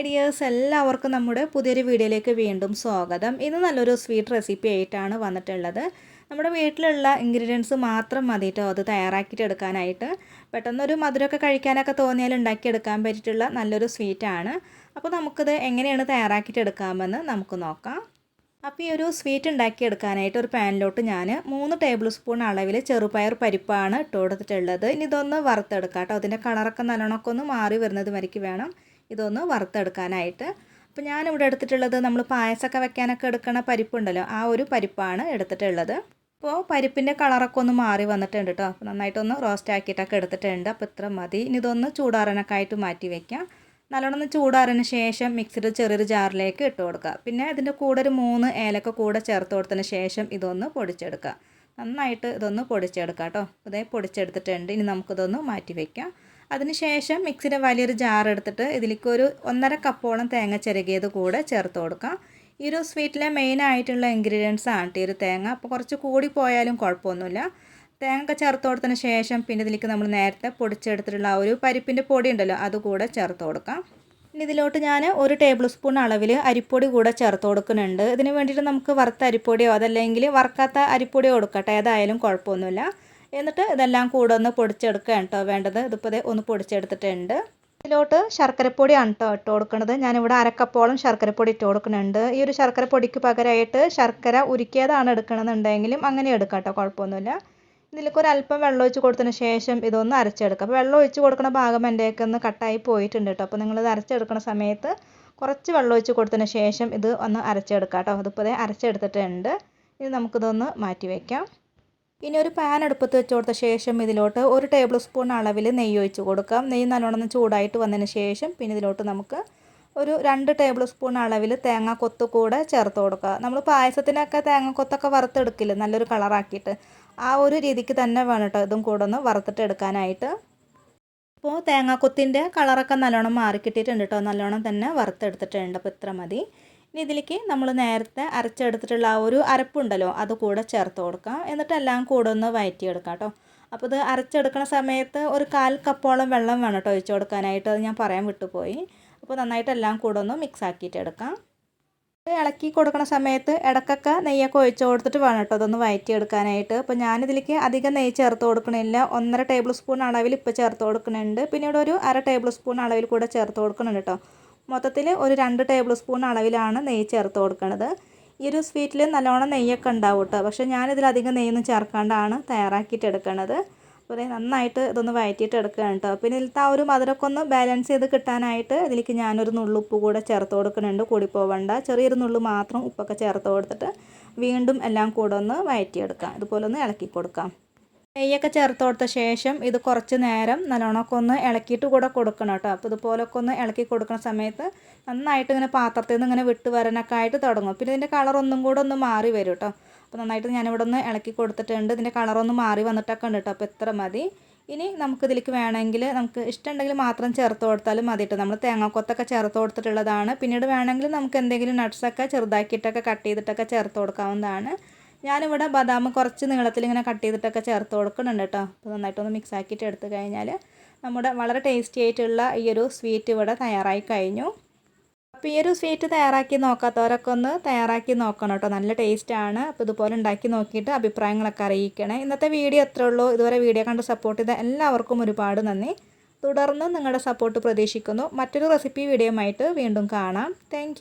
Hi dears എല്ലാവർക്കും നമ്മുടെ പുതിയൊരു വീഡിയോയിലേക്ക് വീണ്ടും സ്വാഗതം. ഇന്ന് നല്ലൊരു സ്വീറ്റ് റെസിപ്പി ആയിട്ടാണ് വന്നിട്ടുള്ളത്. നമ്മുടെ വീട്ടിലുള്ള ഇൻഗ്രീഡിയൻസ് മാത്രം മതി കേട്ടോ അത് തയ്യാറാക്കിയിട്ട് എടുക്കാനായിട്ട്. പെട്ടെന്നൊരു മധുരമൊക്കെ കഴിക്കാനൊക്കെ തോന്നിയാൽ ഉണ്ടാക്കിയെടുക്കാൻ പറ്റിയിട്ടുള്ള നല്ലൊരു സ്വീറ്റാണ്. അപ്പോൾ നമുക്കിത് എങ്ങനെയാണ് തയ്യാറാക്കിയിട്ട് എടുക്കാമെന്ന് നമുക്ക് നോക്കാം. അപ്പോൾ ഈ ഒരു സ്വീറ്റ് ഉണ്ടാക്കിയെടുക്കാനായിട്ട് ഒരു പാനിലോട്ട് ഞാൻ മൂന്ന് ടേബിൾ സ്പൂൺ അളവിൽ ചെറുപയർ പരിപ്പാണ് ഇട്ട് കൊടുത്തിട്ടുള്ളത് ഇനി ഇതൊന്ന് വറുത്തെടുക്കാം കേട്ടോ. അതിന്റെ കളറൊക്കെ നല്ലോണമൊക്കെ ഒന്ന് മാറി വരുന്നത് വരയ്ക്ക് വേണം. ഇതൊന്ന് വറുത്തെടുക്കാനായിട്ട്. അപ്പോൾ ഞാനിവിടെ എടുത്തിട്ടുള്ളത് നമ്മൾ പായസമൊക്കെ വെക്കാനൊക്കെ എടുക്കണ പരിപ്പുണ്ടല്ലോ ആ ഒരു പരിപ്പാണ് എടുത്തിട്ടുള്ളത്. അപ്പോൾ പരിപ്പിന്റെ കളറൊക്കെ ഒന്ന് മാറി വന്നിട്ടുണ്ട് കേട്ടോ അപ്പോൾ നന്നായിട്ടൊന്ന് റോസ്റ്റ് ആക്കിയിട്ടൊക്കെ എടുത്തിട്ടുണ്ട്. അപ്പോൾ ഇത്ര മതി. ഇനി ഇതൊന്ന് ചൂടാറാനൊക്കെ ആയിട്ട് മാറ്റി വയ്ക്കാം നല്ലോണം ചൂടാറിന് ശേഷം മിക്സിയിൽ ചെറിയൊരു ജാറിലേക്ക് ഇട്ട് കൊടുക്കുക. പിന്നെ ഇതിന്റെ കൂടെ ഒരു മൂന്ന് ഏലക്ക കൂടെ ചേർത്ത് കൊടുത്തതിന് ശേഷം ഇതൊന്ന് പൊടിച്ചെടുക്കുക. നന്നായിട്ട് ഇതൊന്ന് പൊടിച്ചെടുക്കുക കേട്ടോ ഇതേ പൊടിച്ചെടുത്തിട്ടുണ്ട്. ഇനി നമുക്കിതൊന്ന് മാറ്റി വയ്ക്കാം അതിനുശേഷം മിക്സിയുടെ വലിയൊരു ജാർ എടുത്തിട്ട് ഇതിലേക്ക് ഒരു ഒന്നര കപ്പോളം തേങ്ങ ചിരകിയത് കൂടെ ചേർത്ത് കൊടുക്കാം. ഈ ഒരു സ്വീറ്റിലെ മെയിൻ ആയിട്ടുള്ള ഇൻഗ്രീഡിയൻസ് ആണ് ഈ ഒരു തേങ്ങ. അപ്പോൾ കുറച്ച് കൂടി പോയാലും കുഴപ്പമൊന്നുമില്ല. തേങ്ങ ഒക്കെ ചേർത്ത് കൊടുത്തതിന് ശേഷം പിന്നെ ഇതിലേക്ക് നമ്മൾ നേരത്തെ പൊടിച്ചെടുത്തിട്ടുള്ള ഒരു പരിപ്പിന്റെ പൊടി ഉണ്ടല്ലോ അതുകൂടെ ചേർത്ത് കൊടുക്കാം. ഇനി ഇതിലോട്ട് ഞാൻ ഒരു ടേബിൾ സ്പൂൺ അളവിൽ അരിപ്പൊടി കൂടെ ചേർത്ത് കൊടുക്കുന്നുണ്ട്. ഇതിന് വേണ്ടിയിട്ട് നമുക്ക് വറുത്ത അരിപ്പൊടിയോ അതല്ലെങ്കിൽ വറുക്കാത്ത അരിപ്പൊടിയോ കൊടുക്കട്ടെ. ഏതായാലും കുഴപ്പമൊന്നുമില്ല. എന്നിട്ട് ഇതെല്ലാം കൂടെ ഒന്ന് പൊടിച്ചെടുക്കുകയാണ് കേട്ടോ. വേണ്ടത് ഇതിപ്പോൾ ഒന്ന് പൊടിച്ചെടുത്തിട്ടുണ്ട്. ഇതിലോട്ട് ശർക്കരപ്പൊടിയാണ് കേട്ടോ ഇട്ട് കൊടുക്കുന്നത് ഞാനിവിടെ അരക്കപ്പോളം ശർക്കരപ്പൊടി ഇട്ട് കൊടുക്കുന്നുണ്ട്. ഈ ഒരു ശർക്കര പൊടിക്ക് പകരമായിട്ട് ശർക്കര ഉരുക്കിയതാണ് എടുക്കണമെന്നുണ്ടെങ്കിലും അങ്ങനെ എടുക്കാം കേട്ടോ കുഴപ്പമൊന്നുമില്ല. ഇതിലേക്ക് ഒരു അല്പം വെള്ളം ഒഴിച്ച് കൊടുത്തതിന് ശേഷം ഇതൊന്ന് അരച്ചെടുക്കുക അപ്പോൾ വെള്ളം ഒഴിച്ച് കൊടുക്കുന്ന ഭാഗം എന്റെയൊക്കെ ഒന്ന് കട്ടായി പോയിട്ടുണ്ട് കേട്ടോ. അപ്പോൾ നിങ്ങളിത് അരച്ചെടുക്കുന്ന സമയത്ത് കുറച്ച് വെള്ളം ഒഴിച്ച് കൊടുത്തതിന് ശേഷം ഇത് ഒന്ന് അരച്ചെടുക്കാം കേട്ടോ. അതിപ്പോൾ അരച്ചെടുത്തിട്ടുണ്ട്. ഇത് നമുക്കിതൊന്ന് മാറ്റി വയ്ക്കാം. ഇനി ഒരു പാൻ അടുപ്പത്ത് വെച്ച് കൊടുത്ത ശേഷം ഇതിലോട്ട് ഒരു ടേബിൾ സ്പൂൺ അളവിൽ നെയ്യ് ഒഴിച്ച് കൊടുക്കാം. നെയ്യ് നല്ലോണം ചൂടായിട്ട് വന്നതിന് ശേഷം പിന്നെ ഇതിലോട്ട് നമുക്ക് ഒരു രണ്ട് ടേബിൾ സ്പൂൺ അളവിൽ തേങ്ങ കൊത്ത് കൂടെ ചേർത്ത് കൊടുക്കുക നമ്മൾ പായസത്തിനൊക്കെ തേങ്ങ കൊത്തൊക്കെ വറുത്തെടുക്കില്ല? നല്ലൊരു കളറാക്കിയിട്ട് ആ ഒരു രീതിക്ക് തന്നെ വേണം ഇതും കൂടെ ഒന്ന് വറുത്തിട്ട് എടുക്കാനായിട്ട്. അപ്പോൾ തേങ്ങാക്കൊത്തിന്റെ കളറൊക്കെ നല്ലോണം മാറിക്കിട്ടിയിട്ടുണ്ട് കേട്ടോ. നല്ലോണം തന്നെ വറുത്തെടുത്തിട്ടുണ്ട്. അപ്പോൾ ഇത്ര മതി. ഇനി ഇതിലേക്ക് നമ്മൾ നേരത്തെ അരച്ചെടുത്തിട്ടുള്ള ആ ഒരു അരപ്പുണ്ടല്ലോ അത് കൂടെ ചേർത്ത് കൊടുക്കാം. എന്നിട്ട് എല്ലാം കൂടെ ഒന്ന് വയറ്റിയെടുക്കാം കേട്ടോ. അപ്പോൾ ഇത് അരച്ചെടുക്കുന്ന സമയത്ത് ഒരു കാൽ കപ്പോളം വെള്ളം വേണം കേട്ടോ ഒഴിച്ചു കൊടുക്കാനായിട്ട്. അത് ഞാൻ പറയാൻ വിട്ടുപോയി. അപ്പോൾ നന്നായിട്ട് എല്ലാം കൂടെ ഒന്ന് മിക്സ് ആക്കിയിട്ട് എടുക്കാം ഇളക്കി കൊടുക്കുന്ന സമയത്ത് ഇടക്കൊക്കെ നെയ്യൊക്കെ ഒഴിച്ചു കൊടുത്തിട്ട് വേണം കേട്ടോ അതൊന്ന് വയറ്റിയെടുക്കാനായിട്ട്. അപ്പോൾ ഞാനിതിലേക്ക് അധികം നെയ്യ് ചേർത്ത് കൊടുക്കണില്ല. ഒന്നര ടേബിൾ സ്പൂൺ അളവിൽ ഇപ്പോൾ ചേർത്ത് കൊടുക്കുന്നുണ്ട് പിന്നീട് ഒരു അര ടേബിൾ സ്പൂൺ അളവിൽ കൂടെ ചേർത്ത് കൊടുക്കുന്നുണ്ട് കേട്ടോ. മൊത്തത്തിൽ ഒരു രണ്ട് ടേബിൾ സ്പൂൺ അളവിലാണ് നെയ്യ് ചേർത്ത് കൊടുക്കുന്നത്. ഈ ഒരു സ്വീറ്റിൽ നല്ലോണം നെയ്യൊക്കെ ഉണ്ടാവും കേട്ടോ. പക്ഷേ ഞാനിതിലധികം നെയ്യൊന്നും ചേർക്കാണ്ടാണ് തയ്യാറാക്കിയിട്ട് എടുക്കുന്നത് അപ്പോൾ നന്നായിട്ട് ഇതൊന്ന് വയറ്റിയിട്ട് എടുക്കുകയാണ് കേട്ടോ. പിന്നെ ഇതിലത്തെ ആ ഒരു മധുരമൊക്കെ ഒന്ന് ബാലൻസ് ചെയ്ത് കിട്ടാനായിട്ട് ഇതിലേക്ക് ഞാനൊരു നുള്ളുപ്പ് കൂടെ ചേർത്ത് കൊടുക്കുന്നുണ്ട്. കൂടി പോവണ്ട. ചെറിയൊരു നുള്ളു മാത്രം ഉപ്പൊക്കെ ചേർത്ത് കൊടുത്തിട്ട് വീണ്ടും എല്ലാം കൂടെ ഒന്ന് വയറ്റിയെടുക്കാം. ഇതുപോലെ ഒന്ന് ഇളക്കി കൊടുക്കാം. നെയ്യൊക്കെ ചേർത്ത് കൊടുത്ത ശേഷം ഇത് കുറച്ച് നേരം നല്ലോണമൊക്കെ ഒന്ന് ഇളക്കിയിട്ട് കൂടെ കൊടുക്കണം കേട്ടോ. അപ്പോൾ ഇതുപോലൊക്കെ ഒന്ന് ഇളക്കി കൊടുക്കുന്ന സമയത്ത് നന്നായിട്ട് ഇങ്ങനെ പാത്രത്തിൽ നിന്ന് ഇങ്ങനെ വിട്ട് വരാനൊക്കെ ആയിട്ട് തുടങ്ങും. പിന്നെ ഇതിന്റെ കളർ കൂടെ ഒന്ന് മാറി വരും കേട്ടോ. അപ്പോൾ നന്നായിട്ട് ഞാനിവിടെ ഒന്ന് ഇളക്കി കൊടുത്തിട്ടുണ്ട്. ഇതിന്റെ കളറൊന്ന് മാറി വന്നിട്ടൊക്കെ ഉണ്ട് കേട്ടോ. അപ്പോൾ ഇത്ര മതി. ഇനി നമുക്ക് ഇതിലേക്ക് വേണമെങ്കിൽ നമുക്ക് ഇഷ്ടമുണ്ടെങ്കിൽ മാത്രം ചേർത്ത് കൊടുത്താലും മതി കേട്ടോ. നമ്മൾ തേങ്ങാക്കൊത്തൊക്കെ ചേർത്ത് കൊടുത്തിട്ടുള്ളതാണ്. പിന്നീട് വേണമെങ്കിൽ നമുക്ക് എന്തെങ്കിലും നട്ട്സൊക്കെ ചെറുതാക്കിയിട്ടൊക്കെ കട്ട് ചെയ്തിട്ടൊക്കെ ചേർത്ത് കൊടുക്കാവുന്നതാണ്. ഞാനിവിടെ ബദാം കുറച്ച് നീളത്തിൽ ഇങ്ങനെ കട്ട് ചെയ്തിട്ടൊക്കെ ചേർത്ത് കൊടുക്കുന്നുണ്ട് കേട്ടോ. അപ്പോൾ നന്നായിട്ടൊന്ന് മിക്സ് ആക്കിയിട്ട് എടുത്തു കഴിഞ്ഞാൽ നമ്മുടെ വളരെ ടേസ്റ്റി ആയിട്ടുള്ള ഈ ഒരു സ്വീറ്റ് ഇവിടെ തയ്യാറായി കഴിഞ്ഞു. അപ്പോൾ ഈ ഒരു സ്വീറ്റ് തയ്യാറാക്കി നോക്കാത്തവരൊക്കെ ഒന്ന് തയ്യാറാക്കി നോക്കണം കേട്ടോ. നല്ല ടേസ്റ്റാണ് അപ്പോൾ ഇതുപോലെ ഉണ്ടാക്കി നോക്കിയിട്ട് അഭിപ്രായങ്ങളൊക്കെ അറിയിക്കണേ. ഇന്നത്തെ വീഡിയോ എത്ര ഉള്ളൂ. ഇതുവരെ വീഡിയോ കണ്ട് സപ്പോർട്ട് ചെയ്ത എല്ലാവർക്കും ഒരുപാട് നന്ദി. തുടർന്ന് നിങ്ങളുടെ സപ്പോർട്ട് പ്രതീക്ഷിക്കുന്നു. മറ്റൊരു റെസിപ്പി വീഡിയോ ആയിട്ട് വീണ്ടും കാണാം. താങ്ക്